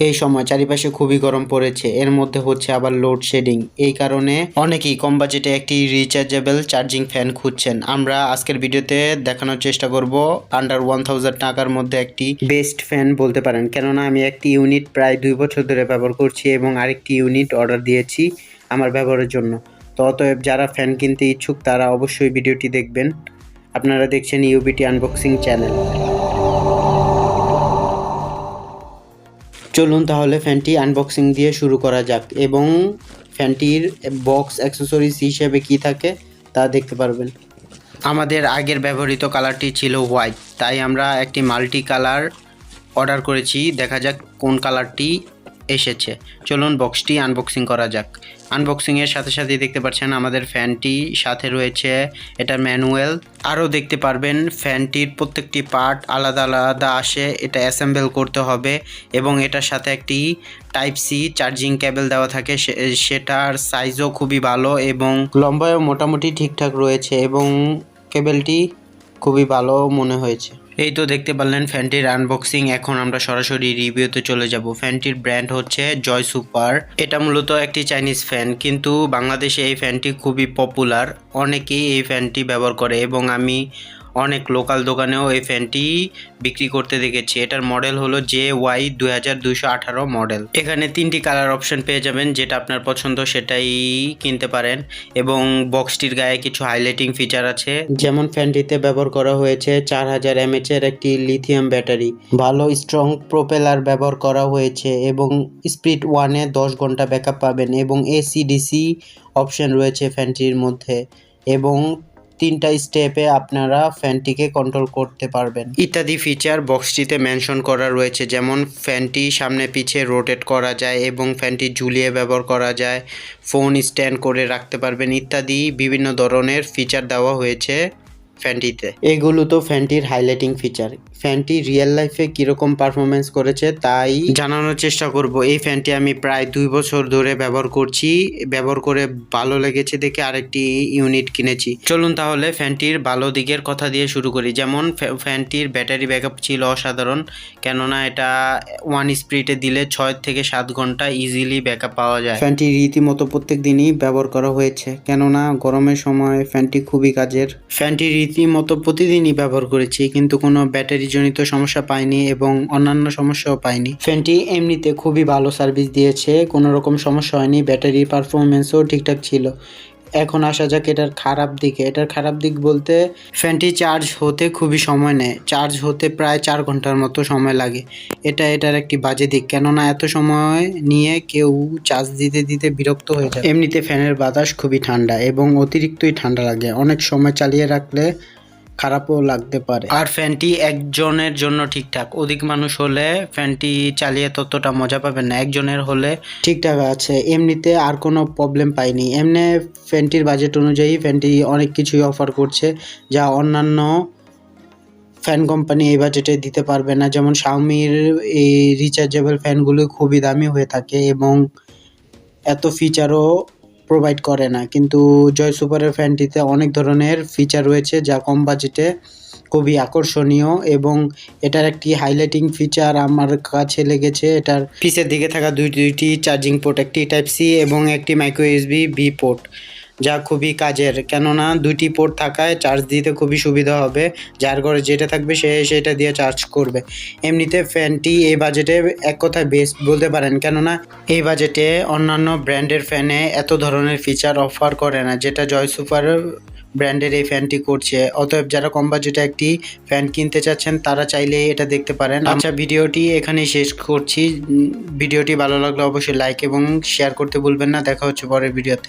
এই সময় চারিপাশে খুবই গরম পড়েছে। এর মধ্যে হচ্ছে আবার লোডশেডিং এই কারণে অনেকেই কম বাজেটে একটি রিচার্জেবল চার্জিং ফ্যান খুঁজছেন। আমরা আজকের ভিডিওতে দেখানোর চেষ্টা করব আন্ডার ওয়ান টাকার মধ্যে একটি বেস্ট ফ্যান বলতে পারেন। কেননা আমি একটি ইউনিট প্রায় দুই বছর ধরে ব্যবহার করছি এবং আরেকটি ইউনিট অর্ডার দিয়েছি আমার ব্যবহারের জন্য। তো অতএব যারা ফ্যান কিনতে ইচ্ছুক তারা অবশ্যই ভিডিওটি দেখবেন। আপনারা দেখছেন ইউবিটি আনবক্সিং চ্যানেল চলুন তাহলে ফ্যানটি আনবক্সিং দিয়ে শুরু করা যাক এবং ফ্যানটির বক্স অ্যাক্সেসরিজ হিসেবে কি থাকে তা দেখতে পারবেন। আমাদের আগের ব্যবহৃত কালারটি ছিল হোয়াইট তাই আমরা একটি মাল্টি কালার অর্ডার করেছি। দেখা যাক কোন কালারটি এসেছে। চলুন বক্সটি আনবক্সিং করা যাক। আনবক্সিংয়ের সাথে সাথে দেখতে পাচ্ছেন আমাদের ফ্যানটি, সাথে রয়েছে এটা ম্যানুয়াল। আরও দেখতে পারবেন ফ্যানটির প্রত্যেকটি পার্ট আলাদা আলাদা আসে, এটা অ্যাসেম্বল করতে হবে এবং এটার সাথে একটি টাইপ সি চার্জিং কেবল দেওয়া থাকে সেটার সাইজও খুবই ভালো এবং লম্বায়ও মোটামুটি ঠিকঠাক রয়েছে এবং কেবলটি খুবই ভালো মনে হয়েছে। এই তো দেখতে পারলেন ফ্যানটির আনবক্সিং এখন আমরা সরাসরি রিভিউতে চলে যাব। ফ্যানটির ব্র্যান্ড হচ্ছে জয় সুপার এটা মূলত একটি চাইনিজ ফ্যান কিন্তু বাংলাদেশে এই ফ্যানটি খুবই পপুলার অনেকেই এই ফ্যানটি ব্যবহার করে এবং আমি অনেক লোকাল দোকানেও এই ফ্যানটি বিক্রি করতে দেখেছি। এটার মডেল হলো জে ওয়াই দুই হাজার দুইশো আঠারো মডেল এখানে তিনটি কালার অপশন পেয়ে যাবেন, যেটা আপনার পছন্দ সেটাই কিনতে পারেন। এবং বক্সটির গায়ে কিছু হাইলাইটিং ফিচার আছে। যেমন ফ্যানটিতে ব্যবহার করা হয়েছে চার হাজার এমএচ এর একটি লিথিয়াম ব্যাটারি ভালো স্ট্রং প্রোপেলার ব্যবহার করা হয়েছে এবং স্পিড ওয়ানে দশ ঘণ্টা ব্যাকআপ পাবেন এবং এসি ডিসি অপশন রয়েছে ফ্যানটির মধ্যে। এবং তিনটা স্টেপে আপনারা ফ্যানটিকে কন্ট্রোল করতে পারবেন। ইত্যাদি ফিচার বক্সটিতে মেনশন করা রয়েছে, যেমন ফ্যানটি সামনে পিছে রোটেট করা যায় এবং ফ্যানটি ঝুলিয়ে ব্যবহার করা যায় ফোন স্ট্যান্ড করে রাখতে পারবেন ইত্যাদি বিভিন্ন ধরনের ফিচার দেওয়া হয়েছে। ফ্যানটিতে। এগুলো তো ফ্যানটির হাইলাইটিং ফিচার ফ্যানটি রিয়েল লাইফে কীরকম পারফরমেন্স করেছে তাই জানানোর চেষ্টা করব। এই ফ্যানটি আমি প্রায় দুই বছর ধরে ব্যবহার করছি। ব্যবহার করে ভালো লেগেছে দেখে আরেকটি ইউনিট কিনেছি। চলুন তাহলে ফ্যানটির ভালো দিকের কথা দিয়ে শুরু করি। যেমন ফ্যা- ফ্যানটির ব্যাটারি ব্যাকআপ ছিল অসাধারণ। কেননা এটা ওয়ান স্পিডে দিলে ছয় থেকে সাত ঘণ্টা ইজিলি ব্যাকআপ পাওয়া যায়। ফ্যানটি রীতিমতো প্রত্যেক দিনই ব্যবহার করা হয়েছে। কেননা গরমের সময় ফ্যানটি খুবই কাজের। ফ্যানটি রীতিমতো প্রতিদিনই ব্যবহার করেছি, কিন্তু কোনো ব্যাটারি জনিত সমস্যা পাইনি এবং অন্যান্য সমস্যাও পাইনি। ফ্যানটি এমনিতে খুবই ভালো সার্ভিস দিয়েছে, কোনো রকম সমস্যা হয়নি, ব্যাটারির পারফরমেন্সও ঠিকঠাক ছিল। এখন আসা যাক এটার খারাপ দিকে। এটার খারাপ দিক বলতে ফ্যানটি চার্জ হতে খুবই সময় নেয়। চার্জ হতে প্রায় চার ঘণ্টার মতো সময় লাগে। এটা এটার একটি বাজে দিক। কেননা এত সময় নিয়ে কেউ চার্জ দিতে দিতে বিরক্ত হয়ে যায়। এমনিতে ফ্যানের বাতাস খুবই ঠান্ডা এবং অতিরিক্তই ঠান্ডা লাগে। অনেক সময় চালিয়ে রাখলে খারাপও লাগতে পারে। আর ফ্যানটি একজনের জন্য ঠিকঠাক। অধিক মানুষ হলে ফ্যানটি চালিয়ে ততটা মজা পাবেন না। একজনের হলে ঠিকঠাক আছে। এমনিতে আর কোনো প্রবলেম পাইনি। এমনি ফ্যানটির বাজেট অনুযায়ী ফ্যানটি অনেক কিছুই অফার করছে, যা অন্যান্য ফ্যান কোম্পানি এই বাজেটে দিতে পারবে না। যেমন শাওমির এই রিচার্জেবল ফ্যানগুলো খুবই দামি হয়ে থাকে এবং এত ফিচারও প্রোভাইড করে না। কিন্তু জয় সুপারের ফ্যানটিতে অনেক ধরনের ফিচার রয়েছে যা কম বাজেটে খুবই আকর্ষণীয় এবং এটার একটি হাইলাইটিং ফিচার আমার কাছে লেগেছে। এটার পিসের দিকে থাকা দুই দুইটি চার্জিং পোর্ট একটি টাইপ সি এবং একটি মাইক্রো ইউএসবি বি পোর্ট যা খুবই কাজের। কেননা দুইটি পোর্ট থাকায় চার্জ দিতে খুবই সুবিধা হবে। যার ঘরে যেটা থাকবে সে সেটা দিয়ে চার্জ করবে। এমনিতে ফ্যানটি এই বাজেটে এক কথায় বেস্ট বলতে পারেন। কেননা এই বাজেটে অন্যান্য ব্র্যান্ডের ফ্যানে এত ধরনের ফিচার অফার করে না যেটা জয় সুপার ব্র্যান্ডের এই ফ্যানটি করছে। অতএব যারা কম বাজেটে একটি ফ্যান কিনতে চাচ্ছেন তারা চাইলে এটা দেখতে পারেন। আচ্ছা ভিডিওটি এখানেই শেষ করছি। ভিডিওটি ভালো লাগলে অবশ্যই লাইক এবং শেয়ার করতে ভুলবেন না। দেখা হচ্ছে পরের ভিডিওতে।